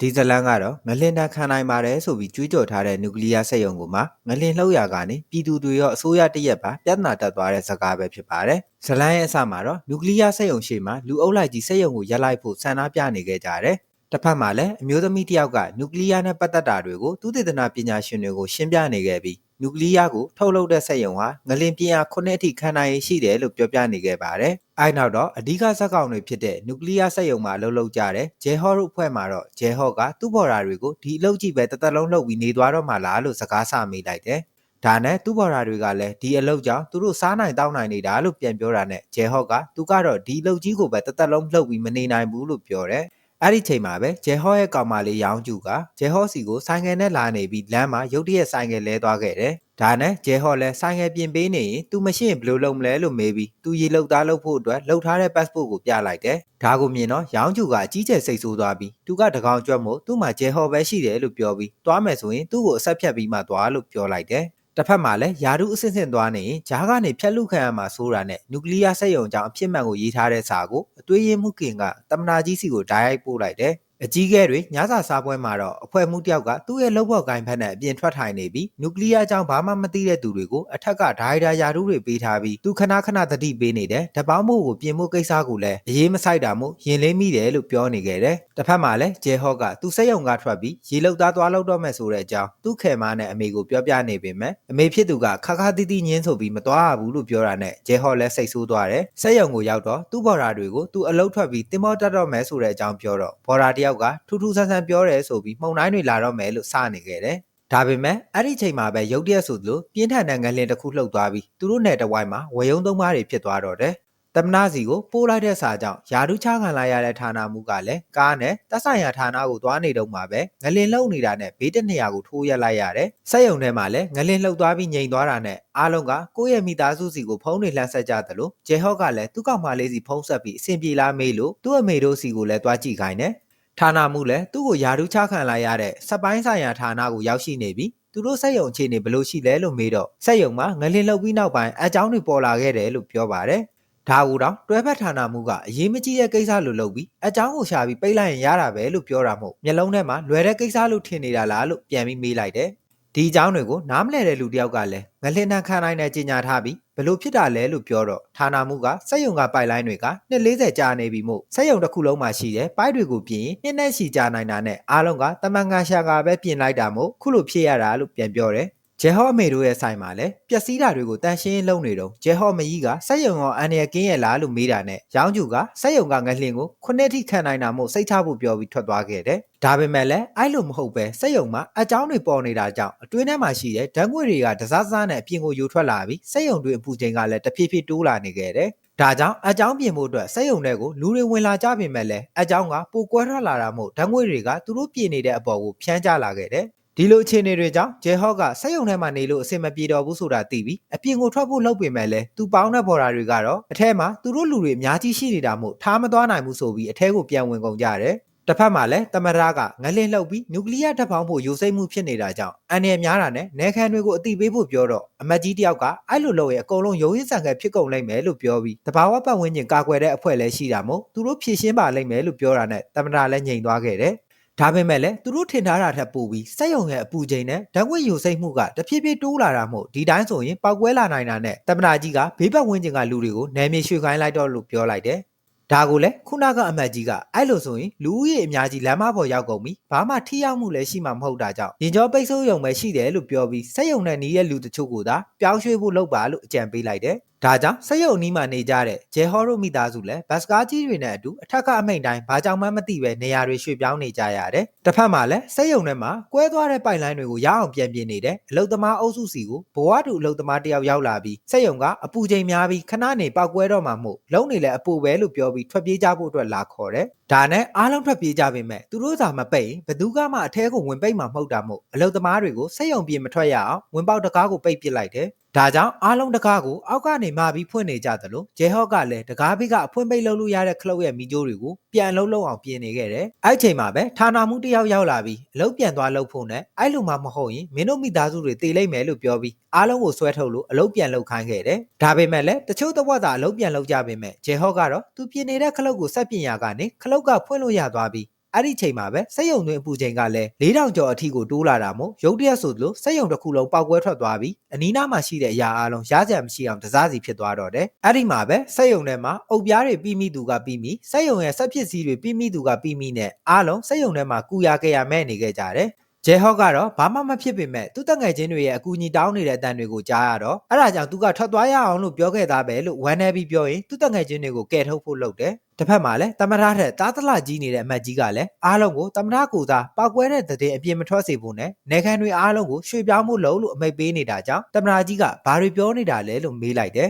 ဒီဇလန်ကတော့ငလင်တန်ခံနိုင်ပါတယ်ဆိုပြီးကြွေးကြော်ထားတဲ့နျူကလ িয়ার စက်ရုံကိုမှငလင်လှုပ်ရာကနေပြည်သူတွေရောအစိုးရတရက်ပါပြဿနာတက်သွားတဲ့ဇကားပဲဖြစ်ပါတယ်။ဇလန်ရဲ့အစမှာတော့နျူကလ িয়ার စက်ရုံရှိမှလူအုပ်လိုက်ကြီးစက်ရုံကိုရပ်လိုက်ဖို့ဆန္ဒပြနေခဲ့ကြတယ်။တစ်ဖက်မှာလည်းအမျိုးသမီးတစ်ယောက်ကနျူကလ িয়ার နဲ့ပတ်သက်တာတွေကိုသူတေသနာပညာရှင်တွေကိုရှင်းပြနေခဲ့ပြီး နျူကလ িয়ার ကိုထုတ်လုပ်တဲ့စက်ရုံဟာငလင်ပြင်းအား9အထိခံနိုင်ရည်ရှိတယ်လို့ပြောပြနေခဲ့ပါတယ်။အဲနောက်တော့အဓိကဇက်ကောင်တွေဖြစ်တဲ့နျူကလ িয়ার စက်ရုံမှာအလုပ်လုပ်ကြတဲ့ဂျဲဟော့တို့အဖွဲ့မှာတော့ဂျဲဟော့ကသူ့ဘော်ဒါတွေကိုဒီအလုပ်ကြည့်ပဲတစ်သက်လုံးလုပ်ပြီးနေသွားတော့မှလားလို့စကားဆမိလိုက်တယ်။ဒါနဲ့သူ့ဘော်ဒါတွေကလည်းဒီအလုပ်ကြောင့်သူတို့စားနိုင်တောင်းနိုင်နေတာလို့ပြန်ပြောတာနဲ့ဂျဲဟော့ကသူကတော့ဒီအလုပ်ကြီးကိုပဲတစ်သက်လုံးလှုပ်ပြီးမနေနိုင်ဘူးလို့ပြောတယ်။ အဲ့ဒီချိန်မှာပဲဂျေဟောရဲ့ကောင်မလေးရောင်ကျူကဂျေဟောစီကိုဆိုင်ငယ်နဲ့လာနေပြီးလမ်းမှာရုတ်တရက်ဆိုင်ငယ်လဲသွားခဲ့တယ်။ဒါနဲ့ဂျေဟောလည်းဆိုင်ငယ်ပြင်ပေးနေရင် "तू မရှိရင်ဘယ်လိုလုပ်မလဲ"လို့မေးပြီးသူရေလောက်သားလုပ်ဖို့အတွက်လှုပ်ထားတဲ့ passport ကိုပြလိုက်တယ်။ဒါကိုမြင်တော့ရောင်ကျူကအကြီးကျယ်စိတ်ဆိုးသွားပြီးသူကတကောင်ကြွက်မို့သူ့မှာဂျေဟောပဲရှိတယ်လို့ပြောပြီးသွားမယ်ဆိုရင်သူ့ကိုအဆက်ဖြတ်ပြီးမှသွားလို့ပြောလိုက်တယ်။ တစ်ဖက်မှာလည်းယာရုအစစ်စစ်သွားနေရင်ဂျားကနေဖြတ်လူခံရမှာဆိုတာနဲ့နျူကလ িয়ার စက်ရုံကြောင့်အဖြစ်မှန်ကိုရေးထားတဲ့စာကိုအသွေးရင်းမှုခင်ကတမနာကြီးစီကိုဓာတ်ရိုက်ပို့လိုက်တယ် အကြီးကဲတွေညစာစားပွဲမှာတော့အဖွဲ့မှုတယောက်ကသူ့ရဲ့လုပ်ဖော်ကိုင်းဖက်နဲ့အပြင်ထွက်ထိုင်နေပြီးနျူကလ িয়ার အကြောင်းဘာမှမသိတဲ့သူတွေကိုအထက်ကဒိုင်ဒါယာရုတွေပေးထားပြီးသူခဏခဏတတိပေးနေတယ်ဓပောင်းမို့ကိုပြင်မှုကိစ္စကိုလည်းအရေးမဆိုင်တာမို့ရင်လေးမိတယ်လို့ပြောနေခဲ့တယ်တစ်ဖက်မှာလည်းဂျဲဟော့ကသူစက်ရုံကထွက်ပြီးရေလုတ်သားသွားလောက်တော့မယ်ဆိုတဲ့အကြောင်းသူ့ခဲမနဲ့အမေကိုပြောပြနေပေမဲ့အမေဖြစ်သူကခါခါတီးတီးညင်းဆိုပြီးမသွားရဘူးလို့ပြောတာနဲ့ဂျဲဟော့လည်းစိတ်ဆိုးသွားတယ်စက်ရုံကိုရောက်တော့သူ့ဘော်ဒါတွေကိုသူအလုတ်ထွက်ပြီးတင်မောတက်တော့မယ်ဆိုတဲ့အကြောင်းပြောတော့ဘော်ဒါတယောက်ကထူးထူးဆန်းဆန်းပြောတယ်ဆိုပြီးမှုံတိုင်းတွေလာတော့မယ်လို့စနေခဲ့တယ်။ဒါပေမဲ့အဲ့ဒီချိန်မှာပဲရုတ်တရက်ဆိုသလိုပြင်းထန်တဲ့ငလင်တစ်ခုလှုပ်သွားပြီးသူတို့နယ်တဝိုင်းမှာဝေယုံသုံးပါးတွေဖြစ်သွားတော့တယ်။တမနာစီကိုပိုးလိုက်တဲ့စာကြောင့်ယာဒုချခံလိုက်ရတဲ့ဌာနမှုကလည်းကားနဲ့တက်ဆိုင်ရာဌာနကိုသွားနေတော့မှပဲငလင်လှုပ်နေတာနဲ့ဘေးတနေရာကိုထိုးရက်လိုက်ရတယ်။စက်ရုံထဲမှာလည်းငလင်လှုပ်သွားပြီးငြိမ်သွားတာနဲ့အားလုံးကကိုယ့်ရဲ့မိသားစုစီကိုဖုန်းတွေလှမ်းဆက်ကြသလိုဂျေဟော့ကလည်းသူ့ကောင်မလေးစီဖုန်းဆက်ပြီးအဆင်ပြေလားမေးလို့သူ့အမေတို့စီကိုလည်းတွားကြည့်ခိုင်းတယ် ဌာနမှုလည်းသူ့ကိုယာဒူးချခံလိုက်ရတဲ့စက်ပိုင်းဆိုင်ရာဌာနကိုရောက်ရှိနေပြီးသူတို့စက်ရုံအခြေအနေဘယ်လိုရှိလဲလို့မေးတော့စက်ရုံမှာငလင်လောက်ပြီးနောက်ပိုင်းအကြောင်းတွေပေါ်လာခဲ့တယ်လို့ပြောပါတယ်။ဒါကူတော့တွဲဖက်ဌာနမှုကအရေးမကြီးတဲ့ကိစ္စလို့လုပ်ပြီးအကြောင်းကိုရှာပြီးပိတ်လိုက်ရင်ရတာပဲလို့ပြောတာမို့မျက်လုံးထဲမှာလွယ်တဲ့ကိစ္စလို့ထင်နေတာလားလို့ပြန်ပြီးမေးလိုက်တယ်။ ဒီအကြောင်းတွေကိုနားမလည်တဲ့လူတယောက်ကလည်းငလင်နှံခံနိုင်တဲ့ကြီးညာထားပြီးဘလို့ဖြစ်တာလဲလို့ပြောတော့ဌာနမှုကစက်ယုံကပိုက်လိုင်းတွေက240ကြာနေပြီမို့စက်ယုံတစ်ခုလုံးမှာရှိတဲ့ပိုက်တွေကိုပြင်နှစ်နဲ့ရှိကြာနိုင်တာနဲ့အားလုံးကတမန်ကန်ရှာကပဲပြင်လိုက်တာမို့ခုလိုဖြစ်ရတာလို့ပြန်ပြောတယ် ဂျဲဟော့အမေတို့ရဲ့ဆိုင်မှာလည်းပျက်စီးတာတွေကိုတန်ရှင်းလုံးနေတော့ဂျဲဟော့မကြီးကစက်ယုံရောအန်ရကင်းရဲ့လားလို့မေးတာနဲ့ရောင်းကျူကစက်ယုံကငလှင်ကိုခုနှစ်ထိခံနိုင်တာမို့စိတ်ချဖို့ပြောပြီးထွက်သွားခဲ့တယ်။ဒါပေမဲ့လည်းအဲ့လိုမဟုတ်ပဲစက်ယုံမှာအကြောင်းတွေပေါ်နေတာကြောင့်အတွင်းထဲမှာရှိတဲ့ဓာတ်ငွေတွေကဒစားစားနဲ့အပြင်ကိုယူထွက်လာပြီးစက်ယုံတွေအပူချိန်ကလည်းတဖြည်းဖြည်းတိုးလာနေခဲ့တယ်။ဒါကြောင့်အကြောင်းပြင်ဖို့အတွက်စက်ယုံတွေကိုလူတွေဝင်လာကြပြင်မဲ့လဲအကြောင်းကပိုကွဲထွက်လာတာမို့ဓာတ်ငွေတွေကသူတို့ပြင်နေတဲ့အပေါ်ကိုဖြန်းကျလာခဲ့တယ် ဒီလိုအခြေအနေတွေကြောင့်ဂျဲဟော့ကစက်ရုံထဲမှာနေလို့အဆင်မပြေတော့ဘူးဆိုတာသိပြီးအပြင်ကိုထွက်ဖို့လုပ်ပေမဲ့လည်းသူပေါင်းတဲ့ဘော်ဒါတွေကတော့အထဲမှာသူတို့လူတွေအများကြီးရှိနေတာမို့ထားမသွားနိုင်ဘူးဆိုပြီးအထဲကိုပြန်ဝင်ကုန်ကြတယ်တစ်ဖက်မှာလည်းတမရကငလင်းလှုပ်ပြီးနျူကလ িয়ার ဓာတ်ပေါင်းဖို့ရိုစိတ်မှုဖြစ်နေတာကြောင့်အန်ရများတာနဲ့နဲခမ်းတွေကိုအတိပေးဖို့ပြောတော့အမတ်ကြီးတယောက်ကအဲ့လိုလုပ်ရင်အကုန်လုံးရုံးရင်းဆန်ခဲဖြစ်ကုန်လိမ့်မယ်လို့ပြောပြီးတဘာဝပတ်ဝန်းကျင်ကာကွယ်တဲ့အဖွဲ့လည်းရှိတာမို့သူတို့ဖြည့်ရှင်းပါလိမ့်မယ်လို့ပြောတာနဲ့တမရလည်းညင်သွားခဲ့တယ် ဒါပေမဲ့လည်းသူတို့ထင်ထားတာထက်ပိုပြီးစက်ရုံရဲ့အပူချိန်နဲ့ဓာတ်ငွေ့ယိုစိမ့်မှုကတဖြည်းဖြည်းတိုးလာတာမို့ဒီတိုင်းဆိုရင်ပောက်ကွဲလာနိုင်တာနဲ့တမနာကြီးကဘေးပတ်ဝန်းကျင်ကလူတွေကိုနယ်မြေရွှေ့ခိုင်းလိုက်တော့လို့ပြောလိုက်တယ်။ဒါကိုလည်းခုနကအမတ်ကြီးကအဲ့လိုဆိုရင်လူဦးရေအများကြီးလမ်းမပေါ်ရောက်ကုန်ပြီဘာမှထိရောက်မှုလည်းရှိမှာမဟုတ်တာကြောင့်ရင်ကျော်ပိတ်ဆိုးရုံပဲရှိတယ်လို့ပြောပြီးစက်ရုံနဲ့နီးရဲ့လူတချို့ကသာပြောင်းရွှေ့ဖို့လုပ်ပါလို့အကြံပေးလိုက်တယ်ဒါကြောင့်စက်ရုံနီးမှာနေကြတဲ့ဂျဲဟော်ရိုမိသားစုလည်းဘတ်စကားကြီးတွေနဲ့အတူအထက်ကအမိန်တိုင်းဘာကြောင့်မှမသိပဲနေရာတွေရွှေ့ပြောင်းနေကြရတယ်။တစ်ဖက်မှာလည်းစက်ရုံထဲမှာကွဲသွားတဲ့ပိုက်လိုင်းတွေကိုရအောင်ပြန်ပြနေတဲ့အလုတ်သမားအုပ်စုစီကိုဘဝတူအလုတ်သမားတယောက်ရောက်လာပြီးစက်ရုံကအပူချိန်များပြီးခဏနေပောက်ကွဲတော့မှမို့လုံးနေလဲအပူပဲလို့ပြောပြီးထွက်ပြေးကြဖို့အတွက်လာခေါ်တယ်။ဒါနဲ့အားလုံးထွက်ပြေးကြပေမဲ့သူတို့သာမပိတ်ဘသူကမှအထဲကိုဝင်ပိတ်မှာမဟုတ်တာမို့အလုတ်သမားတွေကိုစက်ရုံပြေမထွက်ရအောင်ဝင်ပေါက်တကားကိုပိတ်ပစ်လိုက်တယ်။ဒါကြောင့်အားလုံးတကားကိုအောက်ကနေမှပြီးဖွင့်နေကြသလိုဂျဲဟော့ကလည်းတကားဘိကအဖွင့်ပိတ်လုပ်လို့ရတဲ့ခလုတ်ရဲ့မီဂျိုးတွေကိုပြန်လုံးလုံးအောင်ပြင်နေခဲ့တယ်။အဲ့ချိန်မှာပဲဌာနမှုတယောက်ရောက်လာပြီးအလုပ်ပြန်သွားလုပ်ဖို့နဲ့အဲ့လိုမှမဟုတ်ရင်မင်းတို့မိသားစုတွေတည်လိမ့်မယ်လို့ပြောပြီးအားလုံးကိုဆွဲထုတ်လို့အလုပ်ပြန်လုပ်ခိုင်းခဲ့တယ်။ဒါပေမဲ့လည်းတချို့တဝက်သာအလုပ်ပြန်လုပ်ကြပေမဲ့ဂျဲဟော့ကတော့သူပြင်နေတဲ့ခလုတ်ကိုဆက်ပြင်ရကနေခလုတ်ကဖွင့်လို့ရသွားပြီးအဲ့ဒီချိန်မှာပဲစက်ယုံတွင်အပူချိန်ကလည်း4000ကျော်အထိကိုတိုးလာတာမို့ရုတ်တရက်ဆိုသလိုစက်ယုံတစ်ခုလုံးပောက်ကွဲထွက်သွားပြီးအနီးနားမှာရှိတဲ့အရာအလုံးရကြံမရှိအောင်တစားစီဖြစ်သွားတော့တယ်အဲ့ဒီမှာပဲစက်ယုံထဲမှာအုပ်ပြားတွေပြီးမိသူကပြီးမိစက်ယုံရဲ့စက်ပစ္စည်းတွေပြီးမိသူကပြီးမိနဲ့အားလုံးစက်ယုံထဲမှာကူရကြရမဲ့နေခဲ့ကြတယ် ဂျဲဟော့ကတော့ဘာမှမဖြစ်ပေမဲ့သူ့တငယ်ချင်းတွေရဲ့အကူအညီတောင်းနေတဲ့အတန်တွေကိုကြားရတော့အဲ့ဒါကြောင့်သူကထွက်သွားရအောင်လို့ပြောခဲ့သားပဲလို့ဝမ်းနေပြီးပြောရင်သူ့တငယ်ချင်းတွေကိုကယ်ထုတ်ဖို့လုပ်တယ်တစ်ဖက်မှာလည်းတမရထက်တားတလကြီးနေတဲ့အမတ်ကြီးကလည်းအားလုံးကိုတမရကိုသာပောက်ကွဲတဲ့တဲ့အပြင်မထွက်စေဖို့နဲ့နေခမ်းတွေအားလုံးကိုရွှေ့ပြောင်းမှုလုပ်လို့အမိတ်ပေးနေတာကြောင့်တမရကြီးကဘာတွေပြောနေတာလဲလို့မေးလိုက်တယ်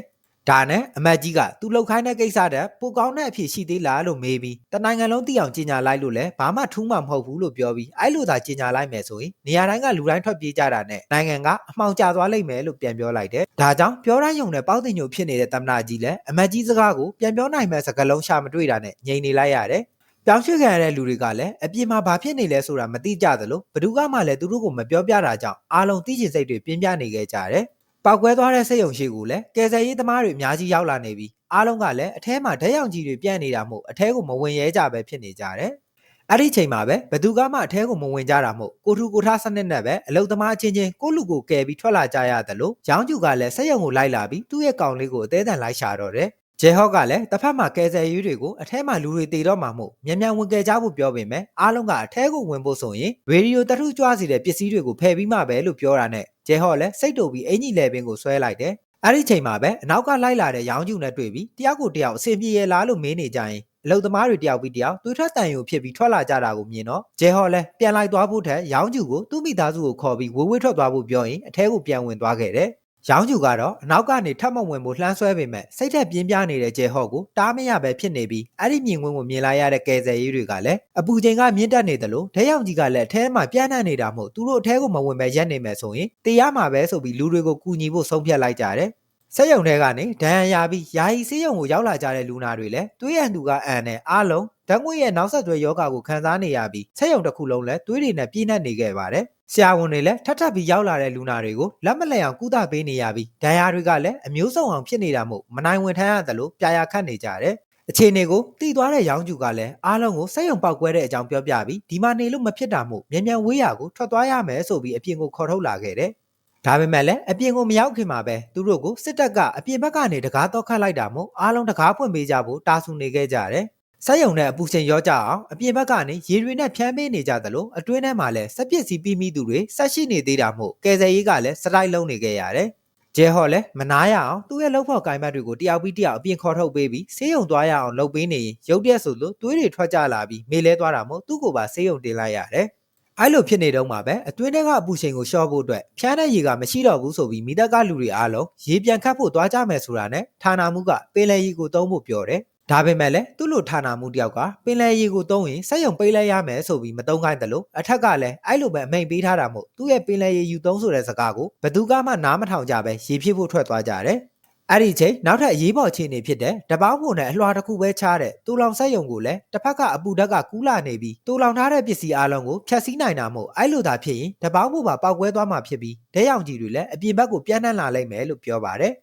ဒါနဲ့အမတ်ကြီးကသူလှုပ်ခိုင်းတဲ့ကိစ္စတဲ့ပိုကောင်းတဲ့အဖြစ်ရှိသေးလားလို့မေးပြီးတနိုင်ငံလုံးသိအောင်ကြီးညာလိုက်လို့လည်းဘာမှထူးမှမဟုတ်ဘူးလို့ပြောပြီးအဲ့လိုသာကြီးညာလိုက်မယ်ဆိုရင်နေရာတိုင်းကလူတိုင်းထွက်ပြေးကြတာနဲ့နိုင်ငံကအမှောင်ကျသွားလိမ့်မယ်လို့ပြန်ပြောလိုက်တယ်။ဒါကြောင့်ပြောတိုင်းယုံနဲ့ပေါက်တင်ညိုဖြစ်နေတဲ့တမနာကြီးလည်းအမတ်ကြီးစကားကိုပြန်ပြောနိုင်မဲ့စကားလုံးရှာမတွေ့တာနဲ့ငြိမ်နေလိုက်ရတယ်။ပြောင်းရွှေ့ခံရတဲ့လူတွေကလည်းအပြင်မှာဘာဖြစ်နေလဲဆိုတာမသိကြသလိုဘယ်သူကမှလည်းသူတို့ကိုမပြောပြတာကြောင့်အားလုံးသိချင်စိတ်တွေပြင်းပြနေခဲ့ကြတယ်။ ပောက်ကွဲသွားတဲ့စိတ်ယုံရှိကိုလည်းကယ်ဆယ်ရေးသမားတွေအများကြီးရောက်လာနေပြီးအားလုံးကလည်းအထဲမှာဓာတ်ရောင်ကြီးတွေပြန့်နေတာမို့အထဲကိုမဝင်ရဲကြပဲဖြစ်နေကြတယ်။အဲ့ဒီချိန်မှာပဲဘသူကမှအထဲကိုမဝင်ကြတာမို့ကိုထူကိုထားစနစ်နဲ့ပဲအလုသမားအချင်းချင်းကိုလူကိုကယ်ပြီးထွက်လာကြရတယ်လို့ရောင်းကျူကလည်းဆက်ရုံကိုလိုက်လာပြီးသူ့ရဲ့ကောင်လေးကိုအသေးအံလိုက်ရှာတော့တယ်။ဂျေဟော့ကလည်းတစ်ဖက်မှာကယ်ဆယ်ရေးတွေကိုအထဲမှာလူတွေတည်တော့မှမို့မြန်မြန်ဝင်ကယ်ကြဖို့ပြောပေမဲ့အားလုံးကအထဲကိုဝင်ဖို့ဆိုရင်ရေဒီယိုတထုကြွားစီတဲ့ပစ္စည်းတွေကိုဖယ်ပြီးမှပဲလို့ပြောတာနဲ့ ဂျေဟော့လည်းစိတ်တူပြီးအင်ကြီးလေပင်ကိုဆွဲလိုက်တယ်အဲ့ဒီချိန်မှာပဲအနောက်ကလိုက်လာတဲ့ရောင်းကျူနဲ့တွေ့ပြီးတယောက်ကိုတယောက်အဆင်ပြေရလားလို့မေးနေကြရင်အလုသမားတွေတယောက်ပြီးတယောက်သွေးထွက်တန်ရုံဖြစ်ပြီးထွက်လာကြတာကိုမြင်တော့ဂျေဟော်လည်းပြန်လိုက်သွားဖို့ထက်ရောင်းကျူကိုသူ့မိသားစုကိုခေါ်ပြီးဝေးဝေးထွက်သွားဖို့ပြောရင်အထဲကိုပြန်ဝင်သွားခဲ့တယ် ရောင်းကျူကတော့အနောက်ကနေထပ်မဝင်ဖို့လှမ်းဆွဲပေမဲ့စိတ်ထက်ပြင်းပြနေတဲ့ဂျေဟော့ကိုတားမရပဲဖြစ်နေပြီးအဲ့ဒီမြင်ကွင်းကိုမြင်လာရတဲ့ကယ်ဆယ်ရေးတွေကလည်းအပူချိန်ကမြင့်တက်နေတယ်လို့ဒဲရောင်ကြီးကလည်းအထဲမှာပြန့်နှံ့နေတာမို့သူတို့အထဲကိုမဝင်ပဲရက်နေမယ်ဆိုရင်တရားမှာပဲဆိုပြီးလူတွေကိုကူညီဖို့ဆုံးဖြတ်လိုက်ကြတယ်ဆက်ယုံထဲကနေဒဏ်ရာရပြီးယာယီဆေးရုံကိုရောက်လာကြတဲ့လူနာတွေလည်းသွေးရန်သူကအန်နဲ့အားလုံး ဓာတ်ငွေ့ရဲ့နောက်ဆက်တွဲယောဂကိုခံစားနေရပြီးဆက်ယုံတစ်ခုလုံးလည်းသွေးတွေနဲ့ပြည့်နှက်နေခဲ့ပါတယ်။ဆရာဝန်တွေလည်းထပ်ထပ်ပြီးရောက်လာတဲ့လူနာတွေကိုလက်မလဲအောင်ကုသပေးနေရပြီးဒဏ်ရာတွေကလည်းအမျိုးစုံအောင်ဖြစ်နေတာမို့မနိုင်ဝင်ထမ်းရတယ်လို့ပြာရခတ်နေကြတယ်။အခြေအနေကိုတည်သွားတဲ့ရောင်းကျူကလည်းအားလုံးကိုစက်ယုံပေါက်ကွဲတဲ့အကြောင်းပြောပြပြီးဒီမှာနေလို့မဖြစ်တာမို့မြန်မြန်ဝေးရကိုထွက်သွားရမယ်ဆိုပြီးအပြင်ကိုခေါ်ထုတ်လာခဲ့တယ်။ဒါပေမဲ့လည်းအပြင်ကိုမရောက်ခင်မှာပဲသူတို့ကိုစစ်တပ်ကအပြင်ဘက်ကနေတကားတော့ခတ်လိုက်တာမို့အားလုံးတကားဖွင့်ပေးကြဖို့တာဆူနေခဲ့ကြတယ်။ ဆက်ယုံနဲ့အပူချိန်ရောကြအောင်အပြင်ဘက်ကနေရေတွေနဲ့ဖြန်းပေးနေကြသလိုအတွင်းထဲမှာလည်းစက်ပစ္စည်းပြီးမိသူတွေဆက်ရှိနေသေးတာမို့ကယ်ဆယ်ရေးကလည်းစတိုက်လုံးနေခဲ့ရတယ်။ဂျဲဟော့လည်းမနာရအောင်သူ့ရဲ့လောက်ဖော်ကိုင်ဘတ်တွေကိုတယောက်ပြီးတယောက်အပြင်ခေါ်ထုတ်ပေးပြီးဆေးရုံသွားရအောင်လုပ်ပေးနေရင်ရုတ်တရက်ဆိုလို့သွေးတွေထွက်ကြလာပြီးမေလဲသွားတာမို့သူ့ကိုပါဆေးရုံတင်လိုက်ရတယ်။အဲ့လိုဖြစ်နေတော့မှပဲအတွင်းထဲကအပူချိန်ကိုလျှော့ဖို့အတွက်ဖျားတဲ့ရေကမရှိတော့ဘူးဆိုပြီးမိသက်ကလူတွေအားလုံးရေပြန်ခတ်ဖို့သွားကြမယ်ဆိုတာနဲ့ဌာနမှုကပင်လယ်ရေကိုသုံးဖို့ပြောတယ်။ ဒါပေမဲ့လည်းသူ့လိုဌာနမှုတယောက်ကပင်လယ်ရေကိုသုံးရင်စက်ရုံပိတ်လိုက်ရမယ်ဆိုပြီးမသုံးခိုင်းတယ်လို့အထက်ကလည်းအဲ့လိုပဲအမိန်ပေးထားတာမို့သူ့ရဲ့ပင်လယ်ရေယူသုံးဆိုတဲ့စကားကိုဘသူကမှနားမထောင်ကြပဲရေဖြစ်ဖို့ထွက်သွားကြတယ်။အဲ့ဒီချိန်နောက်ထပ်အရေးပေါ်အခြေအနေဖြစ်တဲ့တပေါင်းဖို့နဲ့အလွှာတစ်ခုပဲချတဲ့တူလောင်ဆက်ယုံကိုလည်းတစ်ဖက်ကအပူဓာတ်ကကူးလာနေပြီးတူလောင်ထားတဲ့ပစ္စည်းအလုံးကိုဖျက်ဆီးနိုင်တာမို့အဲ့လိုသာဖြစ်ရင်တပေါင်းဖို့ပါပောက်ကွဲသွားမှာဖြစ်ပြီးဒဲရောင်ကြီးတွေလည်းအပြင်ဘက်ကိုပြန့်နှံ့လာလိမ့်မယ်လို့ပြောပါတယ်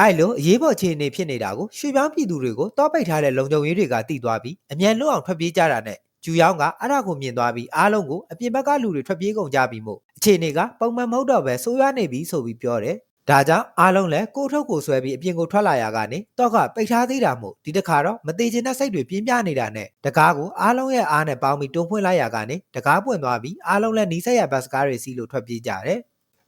အဲ့လိုအရေးပေါ်အခြေအနေဖြစ်နေတာကိုရွှေပြောင်းပြည်သူတွေကိုတောပိတ်ထားတဲ့လုံခြုံရေးတွေကတိသွားပြီးအမြန်လွတ်အောင်ထွက်ပြေးကြတာနဲ့ကျူယောင်းကအဲ့ဒါကိုမြင်သွားပြီးအားလုံးကိုအပြင်ဘက်ကလူတွေထွက်ပြေးကုန်ကြပြီမို့အခြေအနေကပုံမှန်မဟုတ်တော့ပဲဆိုးရွားနေပြီဆိုပြီးပြောတယ်ဒါကြောင့်အားလုံးလည်းကိုထုတ်ကိုဆွဲပြီးအပြင်ကိုထွက်လာရကနေတော့ကပိတ်ထားသေးတာမို့ဒီတစ်ခါတော့မသေးချင်တဲ့စိတ်တွေပြင်းပြနေတာနဲ့တကားကိုအားလုံးရဲ့အားနဲ့ပေါင်းပြီးတွန်းဖွင့်လိုက်ရကနေတကားပွင့်သွားပြီးအားလုံးလည်းနီးစက်ရဘတ်စကားတွေစီးလို့ထွက်ပြေးကြတယ်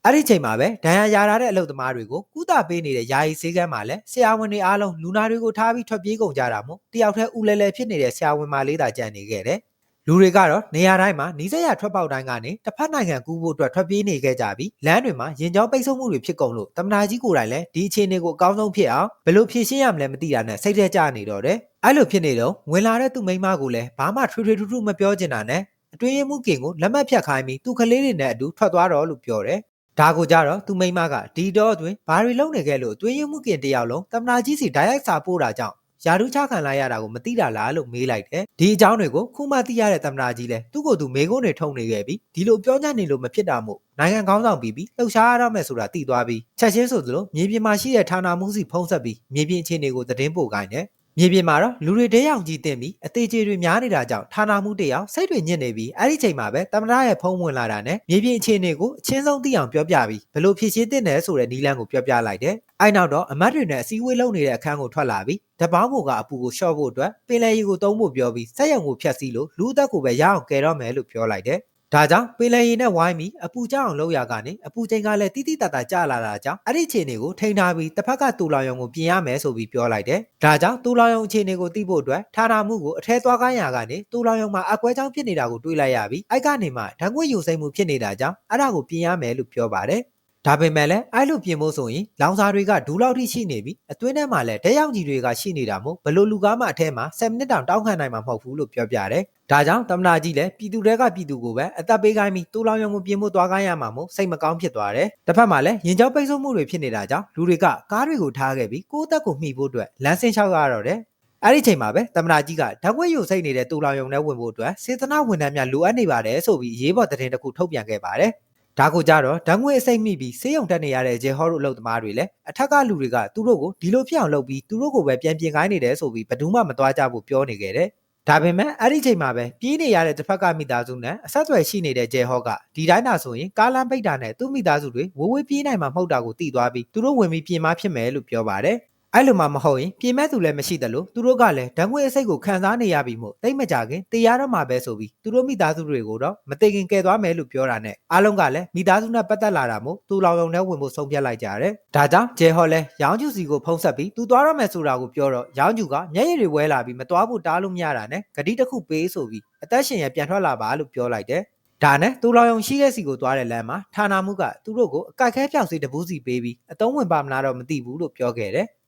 အဲ့ဒီချိန်မှာပဲဒဏ်ရာရထားတဲ့အလုပ်သမားတွေကိုကုသပေးနေတဲ့ယာယီဆေးကမ်းမှာလည်းဆရာဝန်တွေအားလုံးလူနာတွေကိုထားပြီးထွက်ပြေးကုန်ကြတာမို့တယောက်တည်းဦးလဲလဲဖြစ်နေတဲ့ဆရာဝန်မလေးသာကြံနေခဲ့တယ်လူတွေကတော့နေရာတိုင်းမှာနီးစက်ရထွက်ပေါက်တိုင်းကနေတစ်ဖက်နိုင်ငံကူးဖို့အတွက်ထွက်ပြေးနေခဲ့ကြပြီးလမ်းတွေမှာရင်ကြောပိတ်ဆို့မှုတွေဖြစ်ကုန်လို့တမနာကြီးကိုယ်တိုင်လည်းဒီအခြေအနေကိုအကောင်းဆုံးဖြစ်အောင်ဘယ်လိုဖြေရှင်းရမလဲမသိတာနဲ့စိတ်ထဲကျနေတော့တယ်အဲ့လိုဖြစ်နေတော့ဝင်လာတဲ့သူမိန်းမကိုလည်းဘာမှထွေထွေထူးထူးမပြောချင်တာနဲ့အတွင်းရမှုကင်ကိုလက်မှတ်ဖြတ်ခိုင်းပြီးသူကလေးတွေနဲ့အတူထွက်သွားတော့လို့ပြောတယ် ဒါကိုကြတော့သူမိန်းမကဒီတော့အတွင်းဘာတွေလုပ်နေခဲ့လို့အတွင်းရမှုကင်တယောက်လုံးတမနာကြီးစီဓာတ်ရိုက်စာပို့တာကြောင့်ယာဒူးချခံလိုက်ရတာကိုမသိတာလားလို့မေးလိုက်တယ်ဒီအကြောင်းတွေကိုခုမှသိရတဲ့သမ္မတကြီးလဲသူ့ကိုယ်သူမေကုန်းတွေထုံနေခဲ့ပြီးဒီလိုပြောညံ့နေလို့မဖြစ်တာမို့နိုင်ငံကောင်းဆောင်ပြီးပြီးလှုပ်ရှားရတော့မယ်ဆိုတာသိသွားပြီးချက်ချင်းဆိုသလိုမြေပြင်မှာရှိတဲ့ဌာနမှုစီဖုံးဆက်ပြီးမြေပြင်အခြေအနေကိုသတင်းပို့ခိုင်းတယ် မြေပြင်မှာတော့လူတွေတဲရောင်ကြီးတင်ပြီးအသေးချေတွေများနေတာကြောင့်ဌာနမှုတယောက်စိတ်တွေညစ်နေပြီးအဲ့ဒီချိန်မှာပဲတမရရဲ့ဖုံးဝင်လာတာနဲ့မြေပြင်အခြေအနေကိုအချင်းဆုံးသိအောင်ပြောပြပြီးဘယ်လိုဖြည့်ရှင်းသင့်တယ်ဆိုတဲ့နီလန်းကိုပြောပြလိုက်တယ်။အဲ့နောက်တော့အမတ်တွေနဲ့အစည်းအဝေးလုပ်နေတဲ့အခန်းကိုထွက်လာပြီးတပောင်းမိုကအပူကိုရှော့ဖို့အတွက်ပင်လယ်ရီကိုတုံးဖို့ပြောပြီးစက်ရုံကိုဖျက်ဆီးလို့လူအသက်ကိုပဲရအောင်ကယ်တော့မယ်လို့ပြောလိုက်တယ်။ ဒါကြောင့်ပင်လယ်ရီနဲ့ဝိုင်းပြီးအပူကြောက်အောင်လုပ်ရကနေအပူချိန်ကလည်းတိတိတတ်တာကျလာတာကြောင့်အဲ့ဒီအခြေအနေကိုထိန်းထားပြီးတစ်ဖက်ကတူလောင်ရုံကိုပြင်ရမယ်ဆိုပြီးပြောလိုက်တယ်။ဒါကြောင့်တူလောင်ရုံအခြေအနေကိုသိဖို့အတွက်ဌာနမှုကိုအထဲသွားခိုင်းရကနေတူလောင်ရုံမှာအကွဲကြောင်းဖြစ်နေတာကိုတွေးလိုက်ရပြီးအဲ့ကနေမှဓာတ်ငွေ့ယူစိမ့်မှုဖြစ်နေတာကြောင့်အဲ့ဒါကိုပြင်ရမယ်လို့ပြောပါတယ်။ ဒါပေမဲ့လည်းအဲ့လိုပြင်ဖို့ဆိုရင်လောင်စာတွေကဒူးလောက်ထိရှိနေပြီးအတွင်းထဲမှာလည်းတဲရောက်ကြီးတွေကရှိနေတာမို့ဘလို့လူကားမှအထဲမှာ7မိနစ်တောင်တောင်းခံနိုင်မှာမဟုတ်ဘူးလို့ပြောပြတယ်။ဒါကြောင့်တမနာကြီးလည်းပြည်သူတွေကပြည်သူကိုပဲအသက်ပေးခိုင်းပြီးတူလောင်ရုံကိုပြင်ဖို့သွားခိုင်းရမှာမို့စိတ်မကောင်းဖြစ်သွားတယ်။တစ်ဖက်မှာလည်းရင်ကြောပိတ်ဆို့မှုတွေဖြစ်နေတာကြောင့်လူတွေကကားတွေကိုထားခဲ့ပြီးကိုယ့်အသက်ကိုမှီဖို့အတွက်လမ်းဆင်းလျှောက်ရတော့တယ်။အဲ့ဒီချိန်မှာပဲတမနာကြီးကဓာတ်ခွေယူစိတ်နေတဲ့တူလောင်ရုံနဲ့ဝင်ဖို့အတွက်စေတနာဝန်ထမ်းများလိုအပ်နေပါတယ်ဆိုပြီးအရေးပေါ်သတင်းတစ်ခုထုတ်ပြန်ခဲ့ပါတယ်။ ဒါကိုကြတော့ဓာတ်ငွေအစိမ့်မိပြီးဆေးရုံတက်နေရတဲ့ဂျေဟောတို့အလုပ်သမားတွေလည်းအထက်ကလူတွေကသူတို့ကိုဒီလိုဖြစ်အောင်လုပ်ပြီးသူတို့ကိုပဲပြန်ပြင်ခိုင်းနေတယ်ဆိုပြီးဘယ်သူမှမသွားကြဘူးပြောနေခဲ့တယ်။ဒါပေမဲ့အဲ့ဒီချိန်မှာပဲပြေးနေရတဲ့တစ်ဖက်ကမိသားစုနဲ့အဆက်အသွယ်ရှိနေတဲ့ဂျေဟောကဒီတိုင်းသာဆိုရင်ကားလမ်းပိတ်တာနဲ့သူ့မိသားစုတွေဝဝေးပြေးနိုင်မှာမဟုတ်တာကိုသိသွားပြီးသူတို့ဝင်ပြီးပြင်မဖြစ်မယ်လို့ပြောပါတယ်။ အဲ့လိုမှမဟုတ်ရင်ပြင်မဲ့သူလည်းမရှိတယ်လို့သူတို့ကလည်းဓာတ်ငွေအစိတ်ကိုခံစားနေရပြီမို့တိတ်မကြခင်တရားတော့မှာပဲဆိုပြီးသူတို့မိသားစုတွေကိုတော့မသိခင်ကယ်သွားမယ်လို့ပြောတာနဲ့အားလုံးကလည်းမိသားစုနဲ့ပတ်သက်လာတာမို့သူလောင်ရုံနဲ့ဝင်ဖို့ဆုံးဖြတ်လိုက်ကြတယ်။ဒါကြောင့်ဂျေဟော်လည်းရောင်းကျူစီကိုဖုံးဆက်ပြီးသူသွားရမယ်ဆိုတာကိုပြောတော့ရောင်းကျူကမျက်ရည်တွေဝဲလာပြီးမသွားဖို့တားလို့မရတာနဲ့ဂတိတစ်ခုပေးဆိုပြီးအသက်ရှင်ရပြန်ထွက်လာပါလို့ပြောလိုက်တယ်။ဒါနဲ့သူလောင်ယုံရှိတဲ့စီကိုသွားတဲ့လမ်းမှာဌာနမှုကသူတို့ကိုအကြိုက်ခဲပြောက်စီတပူးစီပေးပြီးအတုံးဝင်ပါမလားတော့မသိဘူးလို့ပြောခဲ့တယ်။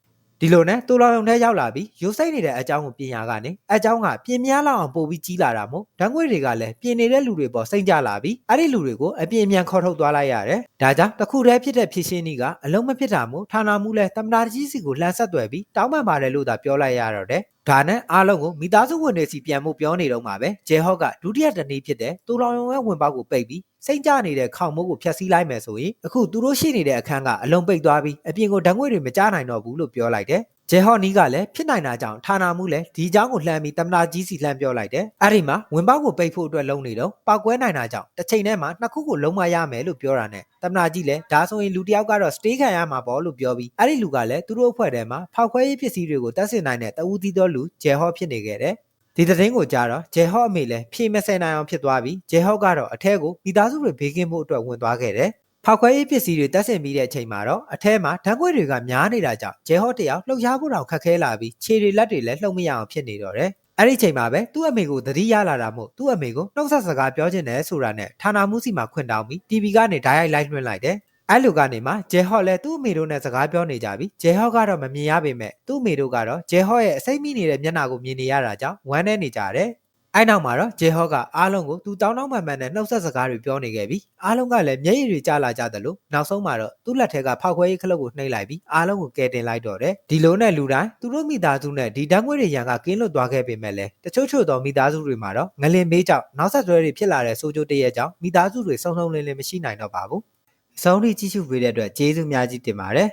ဒီလိုနဲ့တူလောင်ယုံထဲရောက်လာပြီးရုပ်စိတ်နေတဲ့အကြောင်းကိုပြင်ရကနေအကြောင်းကပြင်များလောက်အောင်ပို့ပြီးကြီးလာတာမို့ဓာတ်ငွေတွေကလည်းပြင်နေတဲ့လူတွေပေါ်စိတ်ကြလာပြီးအဲ့ဒီလူတွေကိုအပြင်မြန်ခေါ်ထုတ်သွားလိုက်ရတယ်။ဒါကြောင့်တခုတည်းဖြစ်တဲ့ဖြစ်ရှင်းဤကအလုံးမဖြစ်တာမို့ဌာနမှုလဲတမနာကြီးစီကိုလှမ်းဆက်သွယ်ပြီးတောင်းပန်ပါတယ်လို့သာပြောလိုက်ရတော့တယ်။ ဒါနဲ့အားလုံးကိုမိသားစုဝင်တွေစီပြန်မှုပြောနေတော့မှာပဲဂျေဟော့ကဒုတိယတနည်းဖြစ်တဲ့တူလောင်ယုံရဲ့ဝင်ပေါက်ကိုပိတ်ပြီးစိတ်ကြနေတဲ့ခေါင်မိုးကိုဖျက်ဆီးလိုက်မယ်ဆိုရင်အခုသူတို့ရှိနေတဲ့အခန်းကအလုံးပိတ်သွားပြီးအပြင်ကိုဓာတ်ငွေတွေမကြားနိုင်တော့ဘူးလို့ပြောလိုက်တယ် ဂျေဟော့နီးကလည်းဖြစ်နိုင်တာကြောင့်ဌာနမှုလည်းဒီเจ้าကိုလှမ်းပြီးတမနာကြီးစီလှမ်းပြောလိုက်တယ်။အဲ့ဒီမှာဝင်ပေါက်ကိုပိတ်ဖို့အတွက်လုံနေတော့ပောက်ကွဲနိုင်တာကြောင့်တစ်ချိန်တည်းမှာနှစ်ခုကိုလုံးမရမယ်လို့ပြောတာနဲ့တမနာကြီးလည်းဒါဆိုရင်လူတစ်ယောက်ကတော့စတေးခံရမှာပေါ့လို့ပြောပြီးအဲ့ဒီလူကလည်းသူတို့အဖွဲ့ထဲမှာဖောက်ခွဲရေးပစ္စည်းတွေကိုတက်ဆင်နိုင်တဲ့တဦးသီးသောလူဂျေဟော့ဖြစ်နေခဲ့တယ်။ဒီသတင်းကိုကြားတော့ဂျေဟော့အမေလည်းဖြေမစင်နိုင်အောင်ဖြစ်သွားပြီးဂျေဟော့ကတော့အထက်ကိုမိသားစုတွေဘေးကင်းဖို့အတွက်ဝင်သွားခဲ့တယ်။ ဖောက်ခွဲရေးပစ္စည်းတွေတက်ဆင်ပြီးတဲ့အချိန်မှာတော့အထဲမှာဓာတ်ငွေ့တွေကများနေတာကြောင့်ဂျဲဟော့တယောက်လှုပ်ရှားဖို့တောင်ခက်ခဲလာပြီးခြေတွေလက်တွေလည်းလှုပ်မရအောင်ဖြစ်နေတော့တယ်။အဲ့ဒီချိန်မှာပဲသူ့အမေကိုသတိရလာတာမို့သူ့အမေကိုနှုတ်ဆက်စကားပြောချင်တယ်ဆိုတာနဲ့ဌာနမှုစီမှာခွင့်တောင်းပြီး TV ကနေဓာတ်ရိုက်လိုက်လွှင့်လိုက်တယ်။အဲ့လူကနေမှဂျဲဟော့လည်းသူ့အမေတို့နဲ့စကားပြောနေကြပြီးဂျဲဟော့ကတော့မမြင်ရပေမဲ့သူ့အမေတို့ကတော့ဂျဲဟော့ရဲ့အစိမ့်မိနေတဲ့မျက်နှာကိုမြင်နေရတာကြောင့်ဝမ်းနည်းနေကြတယ်။ အဲ့နောက်မှာတော့ဂျေဟော့ကအားလုံးကိုသူတောင်းတောင်းမှန်မှန်နဲ့နှုတ်ဆက်စကားတွေပြောနေခဲ့ပြီးအားလုံးကလည်းမျက်ရည်တွေကျလာကြတယ်လို့နောက်ဆုံးမှာတော့သူ့လက်ထက်ကဖောက်ခွဲရေးခလုတ်ကိုနှိပ်လိုက်ပြီးအားလုံးကိုကယ်တင်လိုက်တော့တယ်ဒီလိုနဲ့လူတိုင်းသူတို့မိသားစုနဲ့ဒီဓာတ်ငွေတွေရန်ကကင်းလွတ်သွားခဲ့ပေမဲ့လည်းတချို့ချို့သောမိသားစုတွေမှာတော့ငလင်မေးကြောင့်နောက်ဆက်တွဲတွေဖြစ်လာတဲ့ဆိုးကျိုးတရက်ကြောင့်မိသားစုတွေဆုံးဆုံးလင်းလင်းမရှိနိုင်တော့ပါဘူးအဆုံးထိကြည့်ရှုပေးတဲ့အတွက်ကျေးဇူးများကြီးတင်ပါတယ်